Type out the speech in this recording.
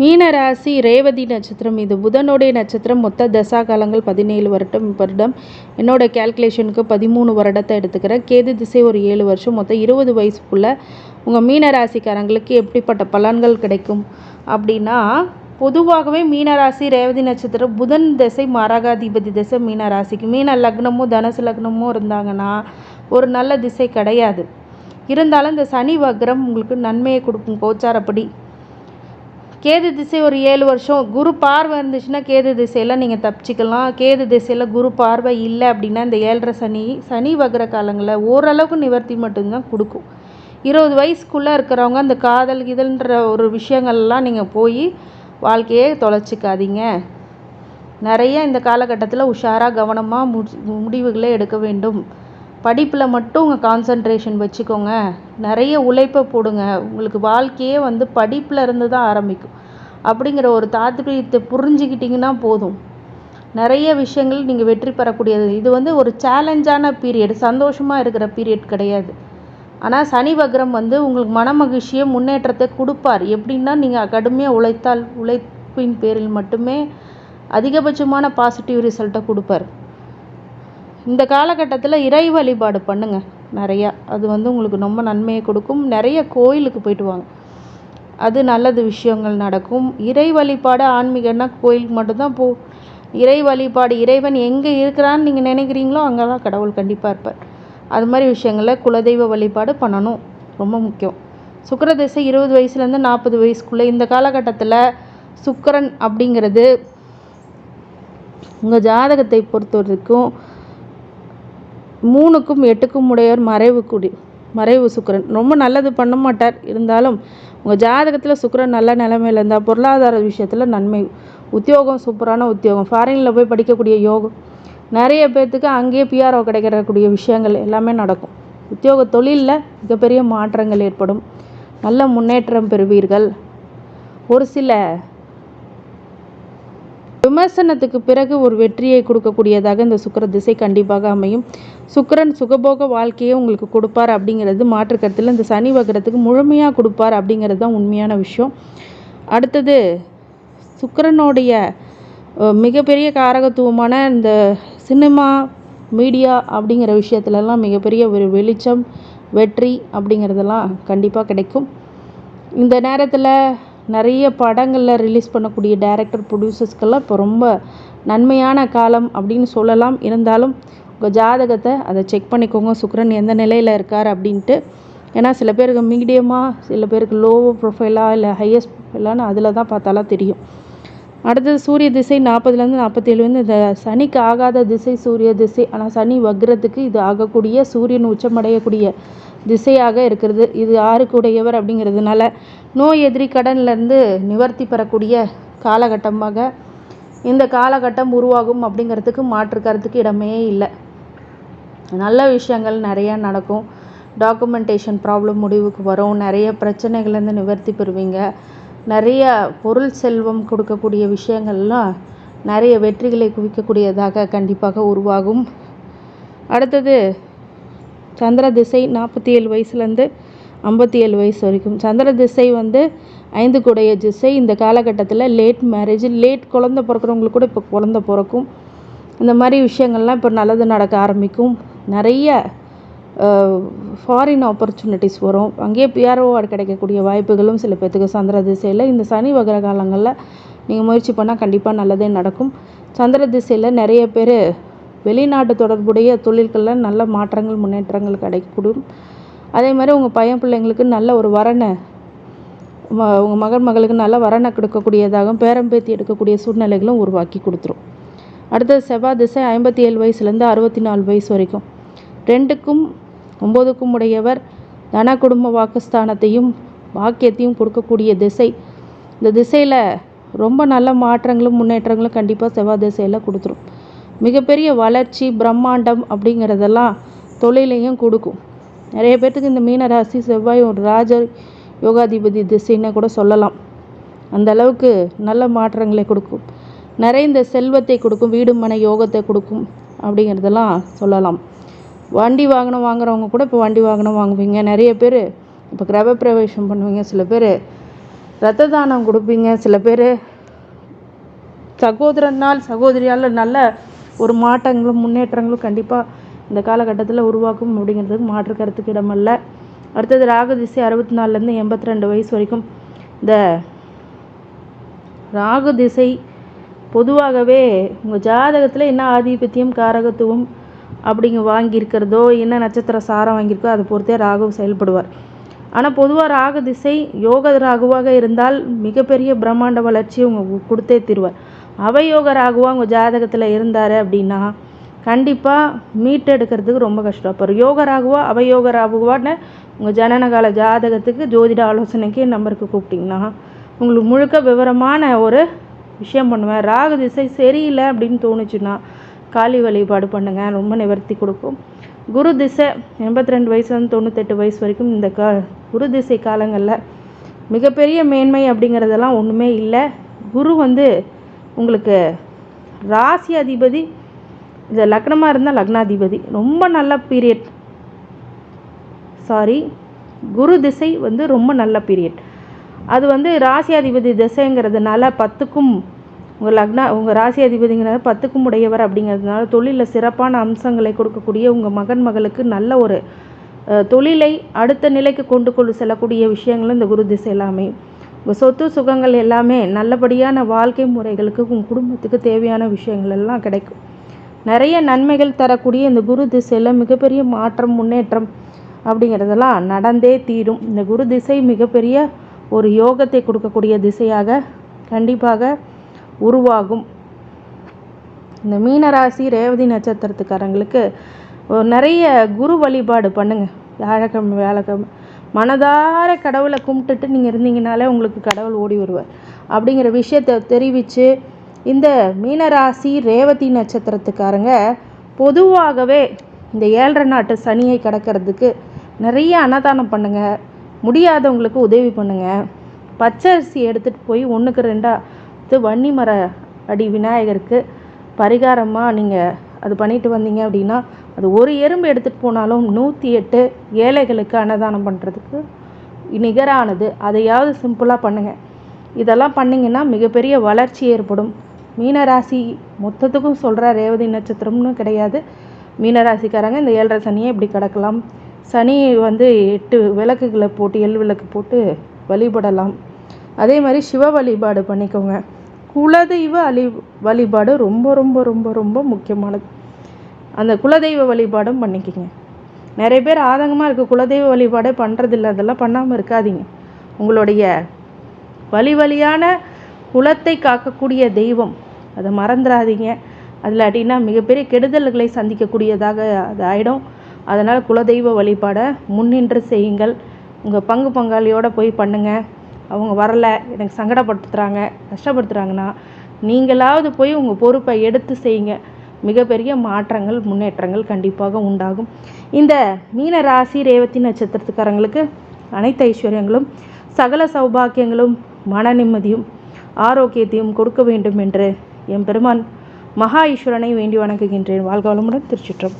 மீனராசி ரேவதி நட்சத்திரம். இது புதனுடைய நட்சத்திரம். மொத்த தசா காலங்கள் பதினேழு வருடம் வருடம். என்னோட கேல்குலேஷனுக்கு பதிமூணு வருடத்தை எடுத்துக்கிறேன். கேது திசை ஒரு ஏழு வருஷம். மொத்தம் இருபது வயசுக்குள்ளே உங்கள் மீனராசிக்காரங்களுக்கு எப்படிப்பட்ட பலன்கள் கிடைக்கும் அப்படின்னா பொதுவாகவே மீனராசி ரேவதி நட்சத்திரம் புதன் திசை மரகாதிபதி திசை மீனராசிக்கு மீன லக்னமும் தனுசு லக்னமும் இருந்தாங்கன்னா ஒரு நல்ல திசை கிடையாது. இருந்தாலும் இந்த சனி வக்ரம் உங்களுக்கு நன்மையை கொடுக்கும். கோச்சாரப்படி கேது திசை ஒரு ஏழு வருஷம். குரு பார்வை இருந்துச்சுன்னா கேது திசையில் நீங்கள் தப்பிச்சிக்கலாம். கேது திசையில் குரு பார்வை இல்லை அப்படின்னா இந்த ஏழரை சனி சனி வகிற காலங்களில் ஓரளவுக்கு நிவர்த்தி மட்டும்தான் கொடுக்கும். இருபது வயசுக்குள்ளே இருக்கிறவங்க அந்த காதல் இதழ்ன்ற ஒரு விஷயங்கள்லாம் நீங்கள் போய் வாழ்க்கையே தொலைச்சிக்காதீங்க. நிறைய இந்த காலகட்டத்தில் உஷாராக கவனமாக முடி முடிவுகளை எடுக்க வேண்டும். படிப்பில் மட்டும் உங்கள் கான்சன்ட்ரேஷன் வச்சுக்கோங்க. நிறைய உழைப்பை போடுங்க. உங்களுக்கு வாழ்க்கையே வந்து படிப்பில் இருந்து தான் ஆரம்பிக்கும். அப்படிங்கிற ஒரு தாத்பரியத்தை புரிஞ்சுக்கிட்டிங்கன்னா போதும். நிறைய விஷயங்கள் நீங்கள் வெற்றி பெறக்கூடியது. இது வந்து ஒரு சேலஞ்சான பீரியட் சந்தோஷமாக இருக்கிற பீரியட் கிடையாது. ஆனால் சனி வக்ரம் வந்து உங்களுக்கு மன மகிழ்ச்சியை முன்னேற்றத்தை கொடுப்பார். எப்படின்னா நீங்கள் கடுமையாக உழைத்தால் உழைப்பின் பேரில் மட்டுமே அதிகபட்சமான பாசிட்டிவ் ரிசல்ட்டை கொடுப்பார். இந்த காலகட்டத்தில் இறை வழிபாடு பண்ணுங்கள் நிறையா. அது வந்து உங்களுக்கு ரொம்ப நன்மையை கொடுக்கும். நிறைய கோயிலுக்கு போயிட்டு வாங்க. அது நல்லது விஷயங்கள் நடக்கும். இறை வழிபாடு ஆன்மீகன்னா கோயிலுக்கு மட்டும்தான் போ இறை வழிபாடு இறைவன் எங்கே இருக்கிறான்னு நீங்கள் நினைக்கிறீங்களோ அங்கே தான் கடவுள் கண்டிப்பாக இருப்பார். அது மாதிரி விஷயங்களில் குலதெய்வ வழிபாடு பண்ணணும். ரொம்ப முக்கியம். சுக்கர திசை இருபது வயசுலேருந்து நாற்பது வயசுக்குள்ளே இந்த காலகட்டத்தில் சுக்கரன் அப்படிங்கிறது உங்கள் ஜாதகத்தை பொறுத்த வரைக்கும் மூணுக்கும் எட்டுக்கும் உடையவர் மறைவு குடி மறைவு சுக்கரன். ரொம்ப நல்லது பண்ண மாட்டார். இருந்தாலும் உங்கள் ஜாதகத்தில் சுக்கரன் நல்ல நிலமையில் இருந்தால் பொருளாதார விஷயத்தில் நன்மை. உத்தியோகம் சூப்பரான உத்தியோகம். ஃபாரினில் போய் படிக்கக்கூடிய யோகம். நிறைய பேர்த்துக்கு அங்கேயே பிஆர்ஓ கிடைக்கிறக்கூடிய விஷயங்கள் எல்லாமே நடக்கும். உத்தியோக தொழிலில் மிகப்பெரிய மாற்றங்கள் ஏற்படும். நல்ல முன்னேற்றம் பெறுவீர்கள். ஒரு சில விமர்சனத்துக்கு பிறகு ஒரு வெற்றியை கொடுக்கக்கூடியதாக இந்த சுக்கர திசை கண்டிப்பாக அமையும். சுக்கரன் சுகபோக வாழ்க்கையை உங்களுக்கு கொடுப்பார் அப்படிங்கிறது மாற்று கருத்தில் இந்த சனி வகரத்துக்கு முழுமையாக கொடுப்பார் அப்படிங்கிறது தான் உண்மையான விஷயம். அடுத்தது சுக்கரனுடைய மிகப்பெரிய காரகத்துவமான இந்த சினிமா மீடியா அப்படிங்கிற விஷயத்துலலாம் மிகப்பெரிய ஒரு வெளிச்சம் வெற்றி அப்படிங்கிறதெல்லாம் கண்டிப்பாக கிடைக்கும். இந்த நேரத்தில் நிறைய படங்களில் ரிலீஸ் பண்ணக்கூடிய டேரக்டர் ப்ரொடியூசர்ஸ்க்கெல்லாம் இப்போ ரொம்ப நன்மையான காலம் அப்படின்னு சொல்லலாம். இருந்தாலும் உங்கள் ஜாதகத்தை அதை செக் பண்ணிக்கோங்க. சுக்கரன் எந்த நிலையில் இருக்கார் அப்படின்ட்டு. ஏன்னா சில பேருக்கு மீடியமாக சில பேருக்கு லோ ப்ரொஃபைலாக இல்லை ஹையஸ்ட் ப்ரொஃபைலான்னு அதில் தான் பார்த்தாலாம் தெரியும். அடுத்தது சூரிய திசை நாற்பதுலேருந்து நாற்பத்தேழுலேருந்து இந்த சனிக்கு ஆகாத திசை சூரிய திசை ஆனால் சனி வக்ரத்துக்கு இது ஆகக்கூடிய சூரியன் உச்சமடையக்கூடிய திசையாக இருக்கிறது. இது ஆறுக்குடையவர் அப்படிங்கிறதுனால நோய் எதிரி கடன்லேருந்து நிவர்த்தி பெறக்கூடிய காலகட்டமாக இந்த காலகட்டம் உருவாகும் அப்படிங்கிறதுக்கு மாற்று கருத்துக்கு இடமே இல்லை. நல்ல விஷயங்கள் நிறையா நடக்கும். டாக்குமெண்டேஷன் ப்ராப்ளம் முடிவுக்கு வரும். நிறைய பிரச்சனைகள்லேருந்து நிவர்த்தி பெறுவீங்க. நிறைய பொருள் செல்வம் கொடுக்கக்கூடிய விஷயங்கள்லாம் நிறைய வெற்றிகளை குவிக்கக்கூடியதாக கண்டிப்பாக உருவாகும். அடுத்தது சந்திர திசை நாற்பத்தி ஏழு வயசுலேருந்து ஐம்பத்தி ஏழு வயசு வரைக்கும். சந்திர திசை வந்து ஐந்து கூடைய திசை. இந்த காலகட்டத்தில் லேட் மேரேஜ் லேட் குழந்த பிறக்கிறவங்களுக்கு கூட இப்போ குழந்த பிறக்கும். இந்த மாதிரி விஷயங்கள்லாம் இப்போ நல்லது நடக்க ஆரம்பிக்கும். நிறைய ஃபாரின் ஆப்பர்ச்சுனிட்டிஸ் வரும். அங்கேயே பிஆர்ஓ கிடைக்கக்கூடிய வாய்ப்புகளும் சில பேர்த்துக்கு சந்திர திசையில். இந்த சனி வகர காலங்களில் நீங்கள் முயற்சி பண்ணால் கண்டிப்பாக நல்லதே நடக்கும். சந்திர திசையில் நிறைய பேர் வெளிநாட்டு தொடர்புடைய தொழில்களில் நல்ல மாற்றங்கள் முன்னேற்றங்கள் கிடைக்கக்கூடும். அதே மாதிரி உங்கள் பையன் பிள்ளைங்களுக்கு நல்ல ஒரு வரனை உங்கள் மகன் மகளுக்கு நல்ல வரனை கொடுக்கக்கூடியதாகவும் பேரம்பேத்தி எடுக்கக்கூடிய சூழ்நிலைகளும் உருவாக்கி கொடுத்துரும். அடுத்தது செவ்வாய் திசை ஐம்பத்தி ஏழு வயசுலேருந்து அறுபத்தி நாலு வயசு வரைக்கும். ரெண்டுக்கும் ஒம்போதுக்கும் உடையவர் தன குடும்ப வாக்குஸ்தானத்தையும் வாக்கியத்தையும் கொடுக்கக்கூடிய திசை. இந்த திசையில் ரொம்ப நல்ல மாற்றங்களும் முன்னேற்றங்களும் கண்டிப்பாக செவ்வாய் திசையில் கொடுத்துரும். மிகப்பெரிய வளர்ச்சி பிரம்மாண்டம் அப்படிங்கிறதெல்லாம் தொழிலையும் கொடுக்கும். நிறைய பேர்த்துக்கு இந்த மீனராசி செவ்வாய் ஒரு ராஜ யோகாதிபதி திசைன்னு கூட சொல்லலாம். அந்த அளவுக்கு நல்ல மாற்றங்களை கொடுக்கும். நிறைந்த செல்வத்தை கொடுக்கும் வீடு மனை யோகத்தை கொடுக்கும் அப்படிங்கிறதெல்லாம் சொல்லலாம். வண்டி வாகனம் வாங்குறவங்க கூட இப்போ வண்டி வாகனம் வாங்குவீங்க. நிறைய பேர் இப்போ கிரகப்பிரவேசம் பண்ணுவீங்க. சில பேர் ரத்த தானம் கொடுப்பீங்க. சில பேர் சகோதரனால் சகோதரியால் நல்ல ஒரு மாற்றங்களும் முன்னேற்றங்களும் கண்டிப்பாக இந்த காலகட்டத்தில் உருவாக்கும் அப்படிங்கிறதுக்கு மாற்று கருத்துக்கு இடமல்ல. அடுத்தது ராகு திசை அறுபத்தி நாலுலேருந்து எண்பத்தி ரெண்டு வயசு வரைக்கும் இந்த ராகு திசை பொதுவாகவே உங்கள் ஜாதகத்தில் என்ன ஆதிபத்தியம் காரகத்துவம் அப்படிங்க வாங்கியிருக்கிறதோ என்ன நட்சத்திர சாரம் வாங்கியிருக்கோ அதை பொறுத்தே ராகு செயல்படுவார். ஆனால் பொதுவாக ராகு திசை யோக ராகுவாக இருந்தால் மிகப்பெரிய பிரம்மாண்ட வளர்ச்சியை உங்களுக்கு கொடுத்தே தருவார். அவயோக ராகுவா உங்கள் ஜாதகத்தில் இருந்தார் அப்படின்னா கண்டிப்பாக மீட்டெடுக்கிறதுக்கு ரொம்ப கஷ்டம். அப்போ யோக ராகுவா அவயோக ராகுவான்னு உங்கள் ஜனனகால ஜாதகத்துக்கு ஜோதிட ஆலோசனைக்கு நம்பருக்கு கூப்பிட்டிங்கன்னா உங்களுக்கு முழுக்க விவரமான ஒரு விஷயம் பண்ணுவேன். ராகு திசை சரியில்லை அப்படின்னு தோணுச்சுன்னா காளி வழிபாடு பண்ணுங்கள் ரொம்ப நிவர்த்தி கொடுக்கும். குரு திசை எண்பத்தி ரெண்டு வயசுலேருந்து தொண்ணூத்தெட்டு வயசு வரைக்கும் இந்த கா குரு திசை காலங்களில் மிகப்பெரிய மேன்மை அப்படிங்கிறதெல்லாம் ஒன்றுமே இல்லை. குரு வந்து உங்களுக்கு ராசி அதிபதி இந்த லக்னமாக இருந்தால் லக்னாதிபதி. ரொம்ப நல்ல பீரியட் சாரி குரு திசை வந்து ரொம்ப நல்ல பீரியட் அது வந்து ராசி அதிபதி திசைங்கிறதுனால பத்துக்கும் உங்கள் லக்னா உங்கள் ராசி அதிபதிங்கிறது பத்துக்கும் உடையவர் அப்படிங்கிறதுனால தொழிலில் சிறப்பான அம்சங்களை கொடுக்கக்கூடிய உங்கள் மகன் மகளுக்கு நல்ல ஒரு தொழிலை அடுத்த நிலைக்கு கொண்டு கொண்டு செல்லக்கூடிய விஷயங்களும் இந்த குரு திசை எல்லாமே உங்கள் சொத்து சுகங்கள் எல்லாமே நல்லபடியான வாழ்க்கை முறைகளுக்கு உங்கள் குடும்பத்துக்கு தேவையான விஷயங்கள் எல்லாம் கிடைக்கும். நிறைய நன்மைகள் தரக்கூடிய இந்த குரு திசையில் மிகப்பெரிய மாற்றம் முன்னேற்றம் அப்படிங்கிறதெல்லாம் நடந்தே தீரும். இந்த குரு திசை மிகப்பெரிய ஒரு யோகத்தை கொடுக்கக்கூடிய திசையாக கண்டிப்பாக உருவாகும். இந்த மீனராசி ரேவதி நட்சத்திரத்துக்காரங்களுக்கு நிறைய குரு வழிபாடு பண்ணுங்கள் வியாழக்கிழமை வியாழக்கிழமை மனதார கடவுளை கும்பிட்டுட்டு நீங்கள் இருந்தீங்கனாலே உங்களுக்கு கடவுள் ஓடி வருவார். அப்படிங்கிற விஷயத்தை தெரிவித்து இந்த மீனராசி ரேவதி நட்சத்திரத்துக்காரங்க பொதுவாகவே இந்த ஏழரை நாட்டு சனியை கடக்கிறதுக்கு நிறைய அன்னதானம் பண்ணுங்கள் முடியாதவங்களுக்கு உதவி பண்ணுங்கள் பச்சரிசி எடுத்துகிட்டு போய் ஒன்றுக்கு ரெண்டாக வன்னி மர அடி விநாயகருக்கு பரிகாரமாக நீங்கள் அது பண்ணிட்டு வந்தீங்க அப்படின்னா அது ஒரு எறும்பு எடுத்துகிட்டு போனாலும் நூற்றி எட்டு ஏழைகளுக்கு அன்னதானம் பண்ணுறதுக்கு நிகரானது. அதையாவது சிம்பிளாக பண்ணுங்கள் இதெல்லாம் பண்ணிங்கன்னா மிகப்பெரிய வளர்ச்சி ஏற்படும். மீனராசி மொத்தத்துக்கும் சொல்கிற ரேவதி நட்சத்திரம்னு கிடையாது. மீனராசிக்காரங்க இந்த ஏழரை சனியை இப்படி கிடக்கலாம். சனி வந்து எட்டு விளக்குகளை போட்டு எள் விளக்கு போட்டு வழிபடலாம். அதே மாதிரி சிவ வழிபாடு பண்ணிக்கோங்க. குலதெய்வ அழி வழிபாடு ரொம்ப ரொம்ப ரொம்ப ரொம்ப முக்கியமானது. அந்த குலதெய்வ வழிபாடும் பண்ணிக்கோங்க. நிறைய பேர் ஆதங்கமாக இருக்குது குலதெய்வ வழிபாடே பண்ணுறதில்ல அதெல்லாம் பண்ணாமல் இருக்காதீங்க. உங்களுடைய வழி வழியான குலத்தை காக்கக்கூடிய தெய்வம் அதை மறந்துடாதீங்க. அதில் அப்படின்னா மிகப்பெரிய கெடுதல்களை சந்திக்கக்கூடியதாக அது ஆகிடும் அதனால் குலதெய்வ வழிபாடை முன்னின்று செய்யுங்கள். உங்கள் பங்கு பங்காளியோடு போய் பண்ணுங்கள் அவங்க வரலை எனக்கு சங்கடப்படுத்துகிறாங்க கஷ்டப்படுத்துகிறாங்கன்னா நீங்களாவது போய் உங்கள் பொறுப்பை எடுத்து செய்யுங்க. மிகப்பெரிய மாற்றங்கள் முன்னேற்றங்கள் கண்டிப்பாக உண்டாகும். இந்த மீன ராசி ரேவதி நட்சத்திரத்துக்காரங்களுக்கு அனைத்து ஐஸ்வர்யங்களும் சகல சௌபாக்கியங்களும் மன நிம்மதியும் ஆரோக்கியத்தையும் கொடுக்க வேண்டும் என்று என் பெருமான் மகா ஈஸ்வரனை வேண்டி வணங்குகின்றேன். வாழ்க வளமுடன் திருச்சிற்றம்